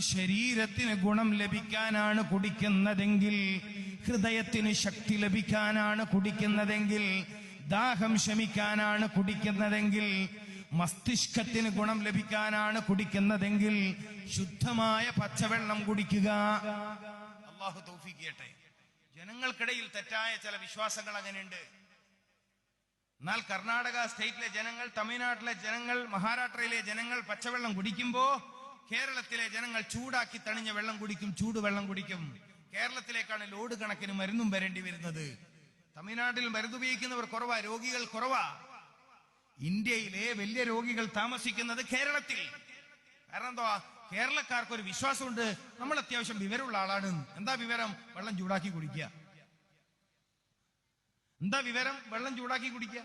ശരീരത്തിന് ഗുണം ലഭിക്കാനാണ് കുടിക്കുന്നതെങ്കിൽ ഹൃദയത്തിന് ശക്തി ലഭിക്കാനാണ് കുടിക്കുന്നതെങ്കിൽ ദാഹം ശമിക്കാനാണ് കുടിക്കുന്നതെങ്കിൽ മസ്തിഷ്കത്തിന് ഗുണം ലഭിക്കാനാണ് കുടിക്കുന്നതെങ്കിൽ ശുദ്ധമായ പച്ചവെള്ളം കുടിക്കുക. അള്ളാഹു തൗഫീഖ് ജനങ്ങൾക്കിടയിൽ തെറ്റായ ചില വിശ്വാസങ്ങൾ അങ്ങനെയുണ്ട്. എന്നാൽ കർണാടക സ്റ്റേറ്റിലെ ജനങ്ങൾ തമിഴ്നാട്ടിലെ ജനങ്ങൾ മഹാരാഷ്ട്രയിലെ ജനങ്ങൾ പച്ചവെള്ളം കുടിക്കുമ്പോ കേരളത്തിലെ ജനങ്ങൾ ചൂടാക്കി തണിഞ്ഞ വെള്ളം കുടിക്കും ചൂടുവെള്ളം കുടിക്കും. കേരളത്തിലേക്കാണ് ലോഡ് കണക്കിന് മരുന്നും വരേണ്ടി വരുന്നത്. തമിഴ്നാട്ടിൽ മരുന്ന് ഉപയോഗിക്കുന്നവർ കുറവാ രോഗികൾ കുറവാ. ഇന്ത്യയിലെ വലിയ രോഗികൾ താമസിക്കുന്നത് കേരളത്തിൽ. കാരണം എന്തോ കേരളക്കാർക്ക് ഒരു വിശ്വാസമുണ്ട്. നമ്മൾ അത്യാവശ്യം വിവരമുള്ള ആളാണ്. എന്താ വിവരം? വെള്ളം ചൂടാക്കി കുടിക്കുക. എന്താ വിവരം? വെള്ളം ചൂടാക്കി കുടിക്കുക.